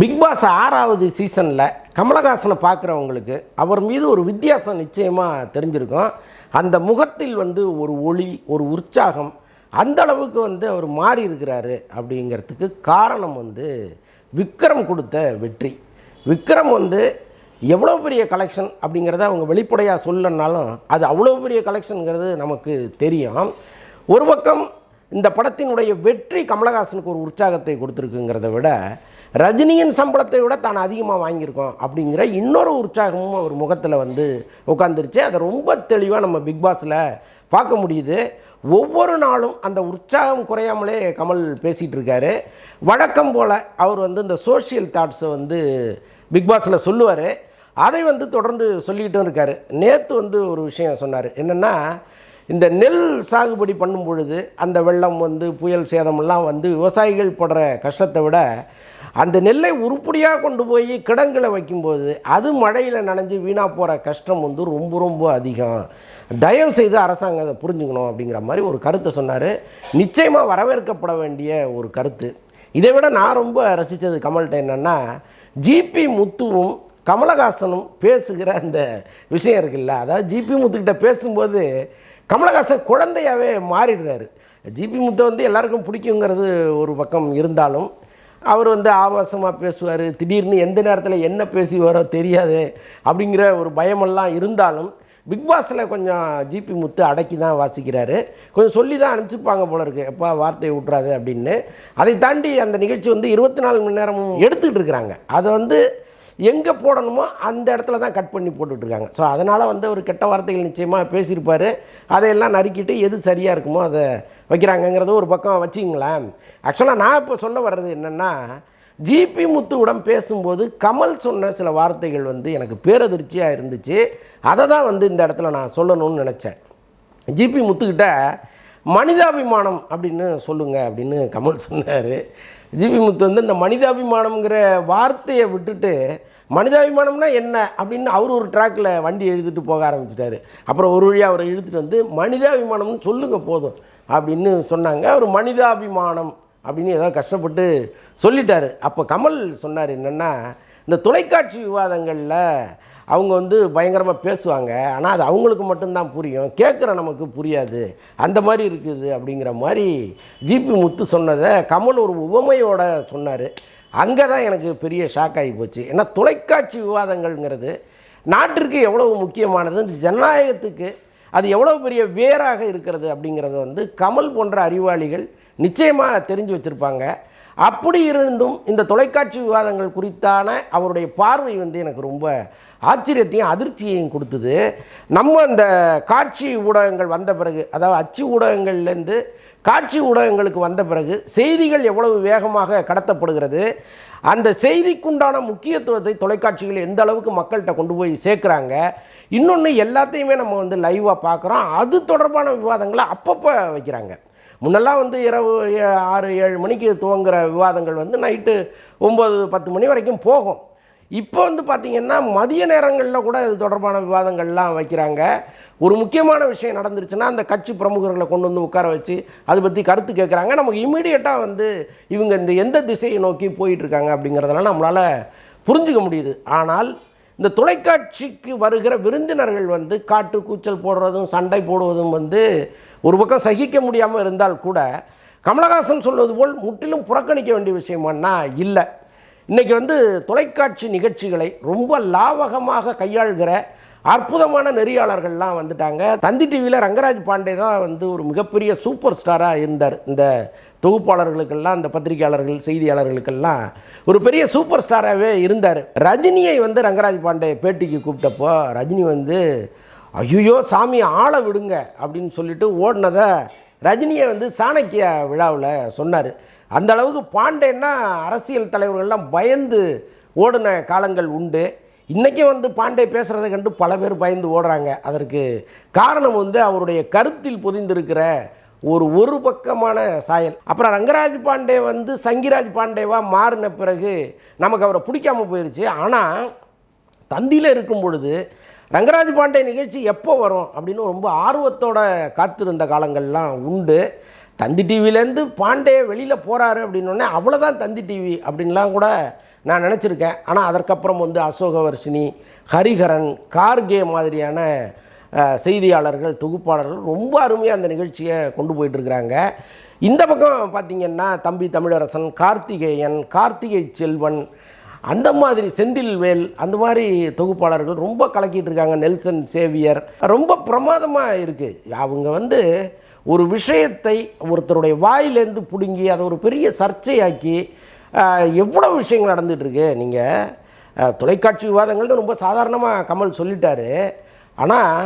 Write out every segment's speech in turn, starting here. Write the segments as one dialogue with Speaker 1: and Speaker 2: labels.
Speaker 1: Big pass ஆறாவது சீசனில் கமலஹாசனை பார்க்குறவங்களுக்கு அவர் மீது ஒரு வித்தியாசம் நிச்சயமாக தெரிஞ்சிருக்கும். அந்த முகத்தில் வந்து ஒரு ஒளி ஒரு உற்சாகம் அந்த அளவுக்கு வந்து அவர் மாறி இருக்கிறாரு அப்படிங்கிறதுக்கு காரணம் வந்து விக்ரம் கொடுத்த வெற்றி. விக்ரம் வந்து எவ்வளோ பெரிய கலெக்ஷன் அப்படிங்கிறத அவங்க வெளிப்படையாக சொல்லனாலும் அது அவ்வளோ பெரிய கலெக்ஷனுங்கிறது நமக்கு தெரியும். ஒரு பக்கம் இந்த படத்தினுடைய வெற்றி கமலஹாசனுக்கு ஒரு உற்சாகத்தை கொடுத்துருக்குங்கிறத விட ரஜினியின் சம்பளத்தை விட தான் அதிகமாக வாங்கியிருக்கோம் அப்படிங்கிற இன்னொரு உற்சாகமும் அவர் முகத்தில் வந்து உட்காந்துருச்சு அதை ரொம்ப தெளிவாக நம்ம பிக் பாஸில் பார்க்க முடியுது. ஒவ்வொரு நாளும் அந்த உற்சாகம் குறையாமலே கமல் பேசிகிட்டு இருக்காரு. வழக்கம் போல் அவர் வந்து இந்த சோஷியல் தாட்ஸை வந்து பிக் பாஸில் சொல்லுவார். அதை வந்து தொடர்ந்து சொல்லிக்கிட்டும் இருக்கார். நேற்று வந்து ஒரு விஷயம் சொன்னார். என்னென்னா இந்த நெல் சாகுபடி பண்ணும் பொழுது அந்த வெள்ளம் வந்து புயல் சேதமெல்லாம் வந்து விவசாயிகள் படுற கஷ்டத்தை விட அந்த நெல்லை உருப்படியாக கொண்டு போய் கிடங்குல வைக்கும்போது அது மழையில் நனைஞ்சு வீணாக போகிற கஷ்டம் வந்து ரொம்ப ரொம்ப அதிகம். தயவு செய்து அரசாங்கம் அதை புரிஞ்சுக்கணும் அப்படிங்கிற மாதிரி ஒரு கருத்தை சொன்னார். நிச்சயமாக வரவேற்கப்பட வேண்டிய ஒரு கருத்து. இதை விட நான் ரொம்ப ரசித்தது கமல்கிட்ட என்னென்னா ஜிபி முத்துவும் கமலஹாசனும் பேசுகிற அந்த விஷயம் இருக்குல்ல அதாவது ஜிபி முத்துக்கிட்ட பேசும்போது கமலஹாசன் குழந்தையாகவே மாறிடுறாரு. ஜிபி முத்தை வந்து எல்லாருக்கும் பிடிக்குங்கிறது ஒரு பக்கம் இருந்தாலும் அவர் வந்து ஆபாசமாக பேசுவார் திடீர்னு எந்த நேரத்தில் என்ன பேசி வரோ தெரியாது அப்படிங்கிற ஒரு பயமெல்லாம் இருந்தாலும் பிக் பாஸில் கொஞ்சம் ஜிபி முத்து அடக்கி தான் வாசிக்கிறாரு. கொஞ்சம் சொல்லி தான் அனுப்பிச்சிருப்பாங்க போல இருக்கு. எப்பா வார்த்தையை விட்றாது அப்படின்னு. அதை தாண்டி அந்த நிகழ்ச்சி வந்து இருபத்தி நாலு மணி நேரமும் எடுத்துக்கிட்டு இருக்கிறாங்க. அதை வந்து எங்கே போடணுமோ அந்த இடத்துல தான் கட் பண்ணி போட்டுட்ருக்காங்க. ஸோ அதனால் வந்து ஒரு கெட்ட வார்த்தைகள் நிச்சயமாக பேசியிருப்பார். அதையெல்லாம் நறுக்கிட்டு எது சரியாக இருக்குமோ அதை வைக்கிறாங்கங்கிறது ஒரு பக்கம் வச்சிங்களேன். ஆக்சுவலாக நான் இப்போ சொல்ல வர்றது என்னென்னா ஜிபி முத்துவிடம் பேசும்போது கமல் சொன்ன சில வார்த்தைகள் வந்து எனக்கு பேரதிர்ச்சியாக இருந்துச்சு. அதை தான் வந்து இந்த இடத்துல நான் சொல்லணும்னு நினச்சேன். ஜிபி முத்துக்கிட்ட மனிதாபிமானம் அப்படின்னு சொல்லுங்க அப்படின்னு கமல் சொன்னார். ஜிபி முத்து வந்து இந்த மனிதாபிமானம்ங்கிற வார்த்தையை விட்டுட்டு மனிதாபிமானம்னா என்ன அப்படின்னு அவர் ஒரு ட்ராக்கில் வண்டி எழுதிட்டு போக ஆரம்பிச்சிட்டாரு. அப்புறம் ஒரு வழியாக அவரை இழுத்துட்டு வந்து மனிதாபிமானம்னு சொல்லுங்க போதும் அப்படின்னு சொன்னாங்க. அவர் மனிதாபிமானம் அப்படின்னு ஏதோ கஷ்டப்பட்டு சொல்லிட்டாரு. அப்போ கமல் சொன்னார் என்னென்னா இந்த தொலைக்காட்சி விவாதங்களில் அவங்க வந்து பயங்கரமாக பேசுவாங்க. ஆனால் அது அவங்களுக்கு மட்டும்தான் புரியும். கேட்குற நமக்கு புரியாது. அந்த மாதிரி இருக்குது அப்படிங்கிற மாதிரி ஜிபி முத்து சொன்னதை கமல் ஒரு உவமையோட சொன்னார். அங்கே தான் எனக்கு பெரிய ஷாக் ஆகி போச்சு. ஏன்னா தொலைக்காட்சி விவாதங்கள்ங்கிறது நாட்டிற்கு எவ்வளவு முக்கியமானது இந்த ஜனநாயகத்துக்கு அது எவ்வளோ பெரிய வேராக இருக்கிறது அப்படிங்கிறது வந்து கமல் போன்ற அறிவாளிகள் நிச்சயமாக தெரிஞ்சு வச்சுருப்பாங்க. அப்படி இருந்தும் இந்த தொலைக்காட்சி விவாதங்கள் குறித்தான அவருடைய பார்வை வந்து எனக்கு ரொம்ப ஆச்சரியத்தையும் அதிர்ச்சியையும் கொடுத்தது. நம்ம அந்த காட்சி ஊடகங்கள் வந்த பிறகு அதாவது அச்சு ஊடகங்கள்லேருந்து காட்சி ஊடகங்களுக்கு வந்த பிறகு செய்திகள் எவ்வளவு வேகமாக கடத்தப்படுகிறது அந்த செய்திக்குண்டான முக்கியத்துவத்தை தொலைக்காட்சிகள் எந்த அளவுக்கு மக்கள்கிட்ட கொண்டு போய் சேர்க்குறாங்க இன்னொன்று எல்லாத்தையுமே நம்ம வந்து லைவாக பார்க்குறோம். அது தொடர்பான விவாதங்களை அப்பப்போ வைக்கிறாங்க. முன்னெல்லாம் வந்து இரவு ஏ- ஆறு ஏழு மணிக்கு துவங்குகிற விவாதங்கள் வந்து நைட்டு ஒம்பது பத்து மணி வரைக்கும் போகும். இப்போ வந்து பார்த்திங்கன்னா மதிய நேரங்களில் கூட இது தொடர்பான விவாதங்கள்லாம் வைக்கிறாங்க. ஒரு முக்கியமான விஷயம் நடந்துருச்சுன்னா அந்த கட்சி பிரமுகர்களை கொண்டு வந்து உட்கார வச்சு அதை பற்றி கருத்து கேட்குறாங்க. நமக்கு இமீடியட்டாக வந்து இவங்க இந்த எந்த திசையை நோக்கி போயிட்டுருக்காங்க அப்படிங்கிறதெல்லாம் நம்மளால் புரிஞ்சுக்க முடியுது. ஆனால் இந்த தொலைக்காட்சிக்கு வருகிற விருந்தினர்கள் வந்து காட்டு கூச்சல் போடுறதும் சண்டை போடுவதும் வந்து ஒரு பக்கம் சகிக்க முடியாமல் இருந்தால் கூட கமலஹாசன் சொல்வது போல் முற்றிலும் புறக்கணிக்க வேண்டிய விஷயமானா இல்லை. இன்றைக்கி வந்து தொலைக்காட்சி நிகழ்ச்சிகளை ரொம்ப லாவகமாக கையாள்கிற அற்புதமான நெறியாளர்கள்லாம் வந்துட்டாங்க. தந்தி டிவியில் ரங்கராஜ் பாண்டே தான் வந்து ஒரு மிகப்பெரிய சூப்பர் ஸ்டாராக இருந்தார். இந்த தொகுப்பாளர்களுக்கெல்லாம் இந்த பத்திரிகையாளர்கள் செய்தியாளர்களுக்கெல்லாம் ஒரு பெரிய சூப்பர் ஸ்டாராகவே இருந்தார். ரஜினியை வந்து ரங்கராஜ் பாண்டே பேட்டிக்கு கூப்பிட்டப்போ ரஜினி வந்து ஐயோ சாமி ஆளை விடுங்க அப்படின்னு சொல்லிட்டு ஓடினதை ரஜினியை வந்து சாணக்கிய விழாவில் சொன்னார். அந்த அளவுக்கு பாண்டேன்னா அரசியல் தலைவர்கள்லாம் பயந்து ஓடின காலங்கள் உண்டு. இன்றைக்கும் வந்து பாண்டே பேசுகிறத கண்டு பல பேர் பயந்து ஓடுறாங்க. அதற்கு காரணம் வந்து அவருடைய கருத்தில் பொதிந்திருக்கிற ஒரு ஒரு பக்கமான சாயல். அப்புறம் ரங்கராஜ் பாண்டே வந்து சங்கிராஜ் பாண்டேவாக மாறின பிறகு நமக்கு அவரை பிடிக்காம போயிடுச்சு ஆனால் தந்தியில் இருக்கும் பொழுது ரங்கராஜ் பாண்டே நிகழ்ச்சி எப்போ வரும் அப்படின்னு ரொம்ப ஆர்வத்தோட காத்திருந்த காலங்கள்லாம் உண்டு. தந்தி டிவிலேருந்து பாண்டே வெளியில் போகிறாரு அப்படின்னோடனே அவ்வளோதான் தந்தி டிவி அப்படின்லாம் கூட நான் நினச்சிருக்கேன். ஆனால் அதற்கப்புறம் வந்து அசோகவர்ஷினி ஹரிஹரன் கார்கே மாதிரியான செய்தியாளர்கள் தொகுப்பாளர்கள் ரொம்ப அருமையாக அந்த நிகழ்ச்சியை கொண்டு போயிட்டுருக்குறாங்க. இந்த பக்கம் பார்த்தீங்கன்னா தம்பி தமிழரசன் கார்த்திகேயன் கார்த்திகை செல்வன் அந்த மாதிரி செந்தில்வேல் அந்த மாதிரி தொகுப்பாளர்கள் ரொம்ப கலக்கிட்டு இருக்காங்க நெல்சன் சேவியர் ரொம்ப பிரமாதமாக இருக்குது அவங்க வந்து ஒரு விஷயத்தை ஒருத்தருடைய வாயிலேருந்து பிடுங்கி அதை ஒரு பெரிய சர்ச்சையாக்கி எவ்வளோ விஷயங்கள் நடந்துகிட்ருக்கு நீங்கள் தொலைக்காட்சி விவாதங்கள்னு ரொம்ப சாதாரணமாக கமல் சொல்லிட்டாரு. ஆனால்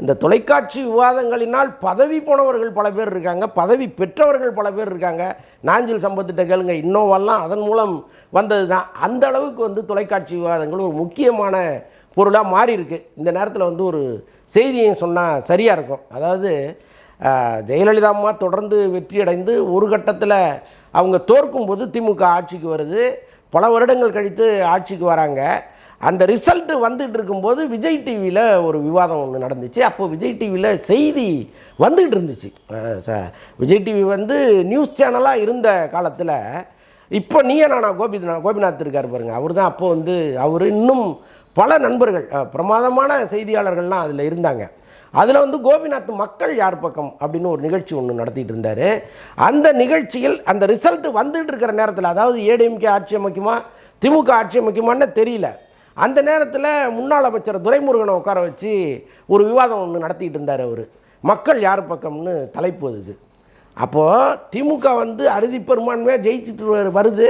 Speaker 1: இந்த தொலைக்காட்சி விவாதங்களினால் பதவி போனவர்கள் பல பேர் இருக்காங்க பதவி பெற்றவர்கள் பல பேர் இருக்காங்க. நாஞ்சில் சம்பத்திட்ட கேளுங்க இன்னோவெல்லாம் அதன் மூலம் வந்தது தான் அந்த அளவுக்கு வந்து தொலைக்காட்சி விவாதங்கள் ஒரு முக்கியமான பொருளாக மாறிருக்கு இந்த நேரத்தில் வந்து ஒரு செய்தியை சொன்னால் சரியாக இருக்கும். அதாவது ஜெயலலிதா அம்மா தொடர்ந்து வெற்றியடைந்து ஒரு கட்டத்தில் அவங்க தோற்கும்போது திமுக ஆட்சிக்கு வருது. பல வருடங்கள் கழித்து ஆட்சிக்கு வராங்க. அந்த ரிசல்ட்டு வந்துட்டு இருக்கும்போது விஜய் டிவியில் ஒரு விவாதம் ஒன்று நடந்துச்சு. அப்போ விஜய் டிவியில் செய்தி வந்துக்கிட்டு இருந்துச்சு. ச- விஜய் டிவி வந்து நியூஸ் சேனலாக இருந்த காலத்தில் இப்போ நீயே நானா கோபிநாத் கோபிநாத் இருக்கார் பாருங்கள் அவர் தான் அப்போது வந்து அவர் இன்னும் பல நண்பர்கள் பிரமாதமான செய்தியாளர்கள்லாம் அதில் இருந்தாங்க. அதில் வந்து கோபிநாத் மக்கள் யார் பக்கம் அப்படின்னு ஒரு நிகழ்ச்சி ஒன்று நடத்திட்டு இருந்தார். அந்த நிகழ்ச்சியில் அந்த ரிசல்ட் வந்துட்டு இருக்கிற நேரத்தில் அதாவது ஏடிஎம்கே ஆட்சி அமைக்குமா திமுக ஆட்சி அமைக்குமான்னு தெரியல. அந்த நேரத்தில் முன்னாள் அமைச்சர் துரைமுருகனை உட்கார வச்சு ஒரு விவாதம் ஒன்று நடத்திட்டு இருந்தார் அவர். மக்கள் யார் பக்கம்னு தலைப்பு அதுக்கு அப்போது திமுக வந்து அறுதி பெரும்பான்மையாக ஜெயிச்சிட்டு வருது.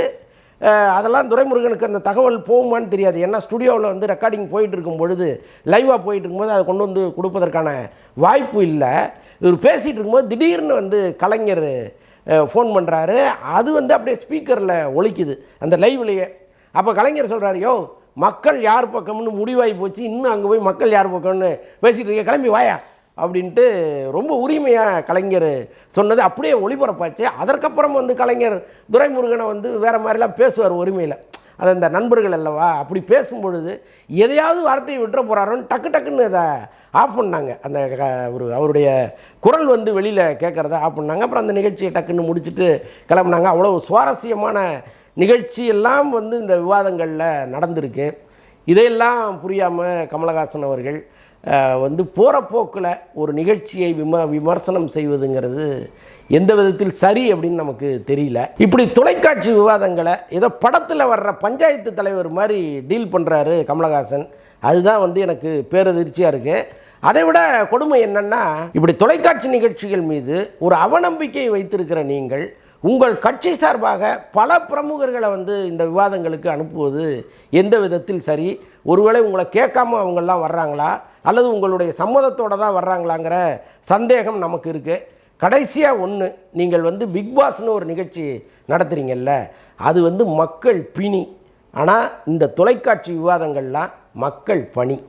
Speaker 1: அதெல்லாம் துரைமுருகனுக்கு அந்த தகவல் போகுமான்னு தெரியாது. ஏன்னா ஸ்டுடியோவில் வந்து ரெக்கார்டிங் போயிட்டு இருக்கும் பொழுது லைவாக போயிட்டு இருக்கும்போது அதை கொண்டு வந்து கொடுப்பதற்கான வாய்ப்பு இல்லை. இவர் பேசிகிட்டு இருக்கும்போது திடீர்னு வந்து கலைஞர் ஃபோன் பண்ணுறாரு அது வந்து அப்படியே ஸ்பீக்கரில் ஒழிக்குது அந்த லைவ்லேயே அப்போ கலைஞர் சொல்கிறாரு யோ மக்கள் யார் பக்கம்னு முடிவாகி போச்சு. இன்னும் அங்கே போய் மக்கள் யார் பக்கம்னு பேசிகிட்டு இருக்க கிளம்பி வாயா. அப்படின்ட்டு ரொம்ப உரிமையாக கலைஞர் சொன்னது அப்படியே ஒளிபரப்பாச்சு. அதற்கப்புறம் வந்து கலைஞர் துரைமுருகனை வந்து வேறு மாதிரிலாம் பேசுவார் உரிமையில். அது அந்த நண்பர்கள் அல்லவா? அப்படி பேசும்பொழுது எதையாவது வார்த்தையை விட்டுற போகிறாரோன்னு டக்கு டக்குன்னு அதை ஆஃப் பண்ணாங்க. அந்த ஒரு அவருடைய குரல் வந்து வெளியில் கேட்குறத ஆஃப் பண்ணாங்க. அப்புறம் அந்த நிகழ்ச்சியை டக்குன்னு முடிச்சுட்டு கிளம்புனாங்க. அவ்வளோ சுவாரஸ்யமான நிகழ்ச்சி எல்லாம் வந்து இந்த விவாதங்களில் நடந்திருக்கு. இதையெல்லாம் புரியாமல் கமலஹாசன் அவர்கள் வந்து போகிற போக்கில் ஒரு நிகழ்ச்சியை விம விமர்சனம் செய்வதுங்கிறது எந்த விதத்தில் சரி அப்படின்னு நமக்கு தெரியல. இப்படி தொலைக்காட்சி விவாதங்களை ஏதோ படத்தில் வர்ற பஞ்சாயத்து தலைவர் மாதிரி டீல் பண்ணுறாரு கமலஹாசன். அதுதான் வந்து எனக்கு பேரதிர்ச்சியாக இருக்குது அதை விட கொடுமை என்னென்னா இப்படி தொலைக்காட்சி நிகழ்ச்சிகள் மீது ஒரு அவநம்பிக்கை வைத்திருக்கிற நீங்கள் உங்கள் கட்சி சார்பாக பல பிரமுகர்களை வந்து இந்த விவாதங்களுக்கு அனுப்புவது எந்த விதத்தில் சரி? ஒருவேளை உங்களை கேட்காம அவங்கெல்லாம் வர்றாங்களா? அல்லது உங்களுடைய சம்மதத்தோடு தான் வர்றாங்களாங்கிற சந்தேகம் நமக்கு இருக்குது கடைசியாக ஒன்று நீங்கள் வந்து பிக் பாஸ்னு ஒரு நிகழ்ச்சி நடத்துகிறீங்கல்ல அது வந்து மக்கள் பிணி. ஆனால் இந்த தொலைக்காட்சி விவாதங்கள்லாம் மக்கள் பணி.